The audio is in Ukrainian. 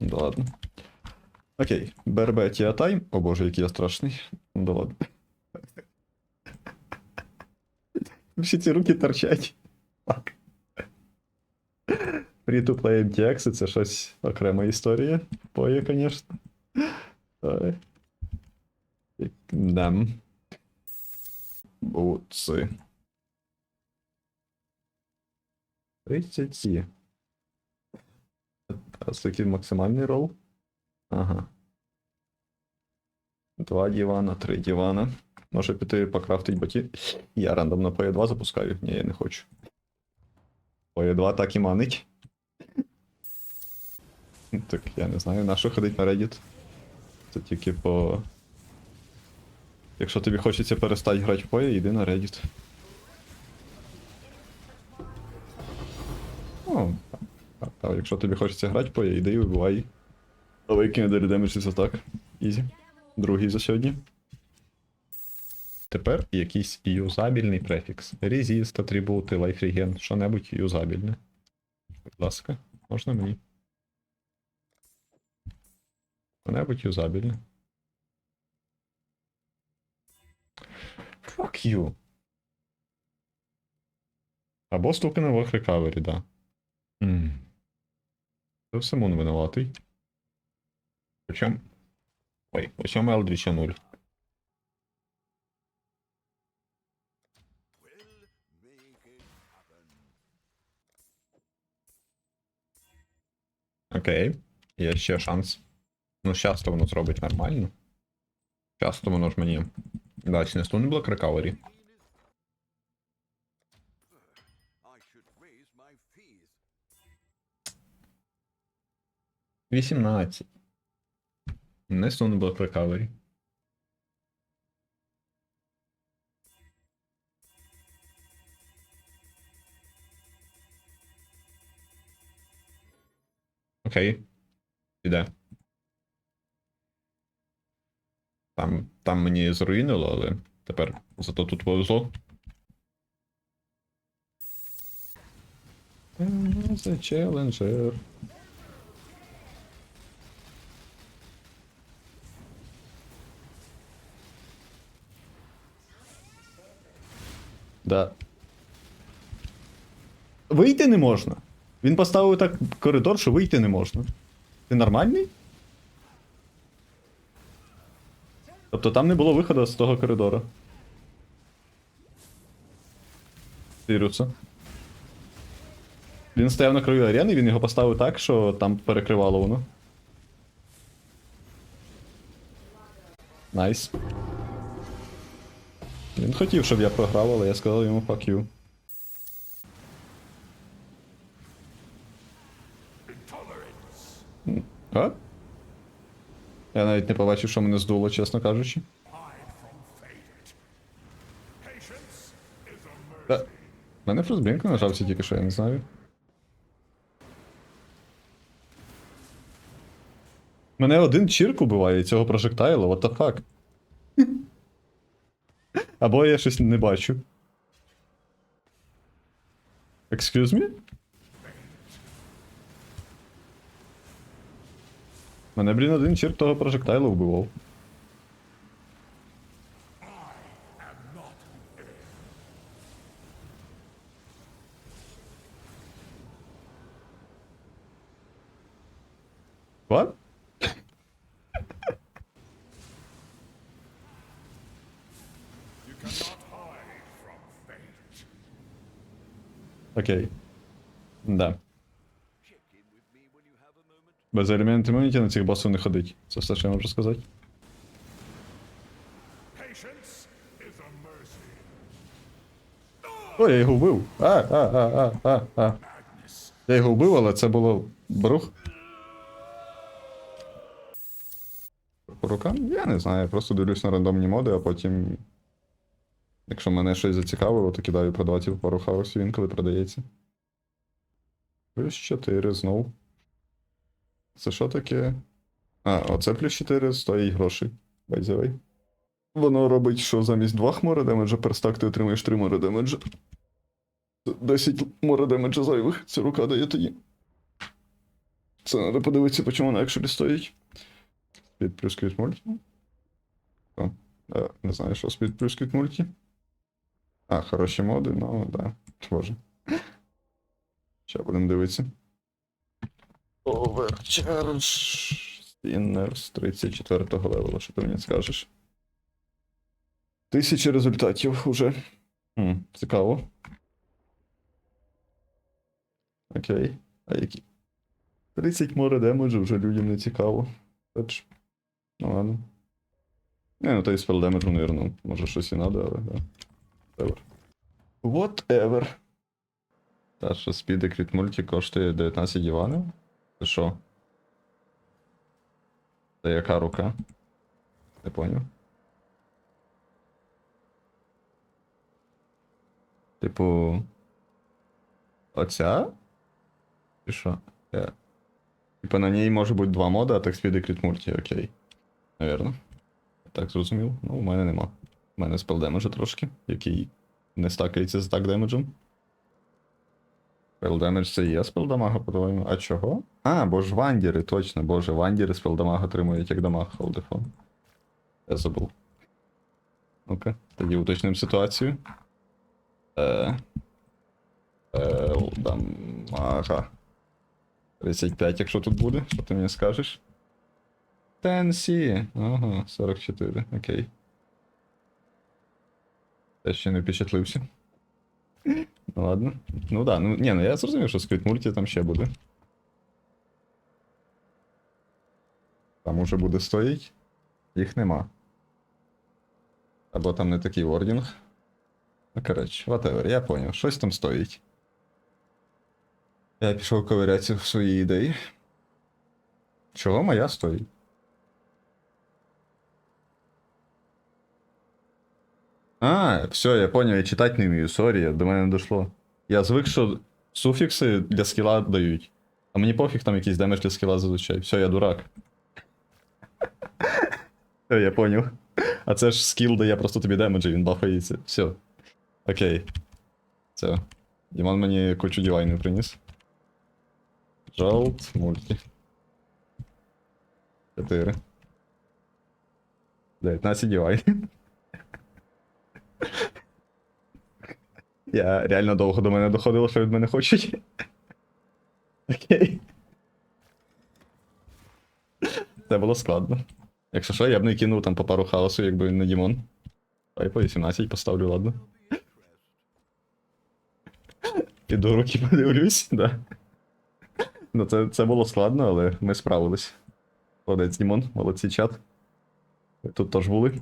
Да ладно. Окей, БРБ Тіа Тайм. О боже, який я страшний. Да ладно. Всі ці руки торчать. Free to play MTX це щось окрема історія. Поє, звісно. Дам. Буци. 30. Який максимальний рол? Ага. Два дивана, три дивана. Може піти покрафтить боті. Я рандомно по 2 запускаю. Ні, я не хочу. По 2 так і манить. Так, я не знаю, на що ходить на Reddit. Це тільки по. Якщо тобі хочеться перестати грати в поє, йди на Reddit. Так, якщо тобі хочеться грати в поє, йди і вибивай. Awakening the Redemption так. Ізі. Другий за сьогодні. Тепер якийсь юзабільний префікс. Resist, атрибути, life regen, що-небудь юзабільне. Будь ласка, можна мені. Що-небудь юзабільне. Fuck you. Або стуки нових рекавері, да. Mm. Це все Мун винуватий. Причому. Ой, у цьому Елдріча 0. Окей. Є ще шанс. Ну, часто воно зробить нормально. Часто воно ж мені. дасть не стуни блок рекавері. 18. Не стуни блок рекавері. Окей. Іде. Там, там мені зруїнило, але тепер зато тут повезло. Це челенджер. Да. Вийти не можна. Він поставив так коридор, що вийти не можна. Ти нормальний? Тобто там не було виходу з того коридора. Сірюса. Він стояв на краю арени, він його поставив так, що там перекривало воно. Найс. Він хотів, щоб я програв, але я сказав йому fuck you. А? Я навіть не побачив, що мене здуло, чесно кажучи. Та, мене фрустблінк нажався тільки що, я не знаю. Мене один чірк убиває цього прожектайла, what the fuck? Або я щось не бачу. Excuse me? Мене, блін, один чірк того прожектайла вбивав. What? A moment. Без елемент імуніті на цих босів не ходить. Це все, що я можу сказати. О, я його вбив. А, а, а, а, а, а. Я його вбив, але це було брух. По рукам? Я не знаю, я просто дивлюсь на рандомні моди, а потім. Якщо мене щось зацікавило, то кидаю продавати пару хаосів, він коли продається. Плюс 4 знов. Це що таке? А, оце плюс 4 стоїть грошей. By the way. Воно робить, що замість 2 хмори демеджа перстак ти отримаєш 3 хмори демеджа. 10 море демеджа зайвих. Ця рука дає тоді. Це треба подивитися, по чому вона якщо стоїть. Спід плюс квіт мульті. Е, не знаю, що спід плюс квіт мульті. А, хороші моди, ну да. Боже. Ще будемо дивитися. Overcharge. Spinners 34 левела, що ти мені скажеш? Тисячі результатів уже. Хм, цікаво. Окей. А які? 30 море демеджу вже людям не цікаво. Тач. Ну ладно. Не, ну то і спел демеджу, наверно, може щось і надо, але да. Whatever. Whatever. Та що спіди кріт мульті коштує 19 іванів? Це що? Це яка рука? Не поняв. Типу. Оця? Чи що? Я... Типа на ній може бути два мода, а так спіди кріт мульті, окей. Навірно. Так, зрозумів. Ну, у мене нема. У мене спел демеджу трошки, який не стакається з так демеджем. Спелдамедж це є спелдамага, по-твоєму. А чого? А, бо ж вандіри, точно, боже, вандіри спелдамаг отримують як дамаг холдефон. Я забув. Ну-ка, тоді уточнимо ситуацію. Е. Спелдамага. 35, якщо тут буде, що ти мені скажеш? Тенсі. Ага, 44, окей. Я ще не впечатлився. Ну ладно. Ну да, ну ні, ну я зрозумів, що скрит мульті там ще буде. Там уже буде стоїть. Їх нема. Або там не такий вордінг. Ну, коротше, whatever, я поняв, щось там стоїть. Я пішов ковирятися в свої ідеї. Чого моя стоїть? А, все, я понял, я читати не вмію, сорі, до мене не дійшло. Я звик, що суфікси для скіла дають. А мені пофіг там якийсь демедж для скіла зазвичай. Все, я дурак. Все, я понял. А це ж скіл дає просто тобі демедж, і він бафається. Все. Окей. Все. Дімон мені кучу дівайну приніс. Жалт, мульті. 4. 19 дівайн. Я реально довго до мене доходило, що від мене хочуть. Окей. Це було складно. Якщо що, я б не кинув там по пару хаосу, якби він не Дімон. Та й по 18 поставлю, ладно. Піду руки подивлюсь, да. Ну, це, це було складно, але ми справились. Молодець, Дімон, молодці чат. Тут теж були.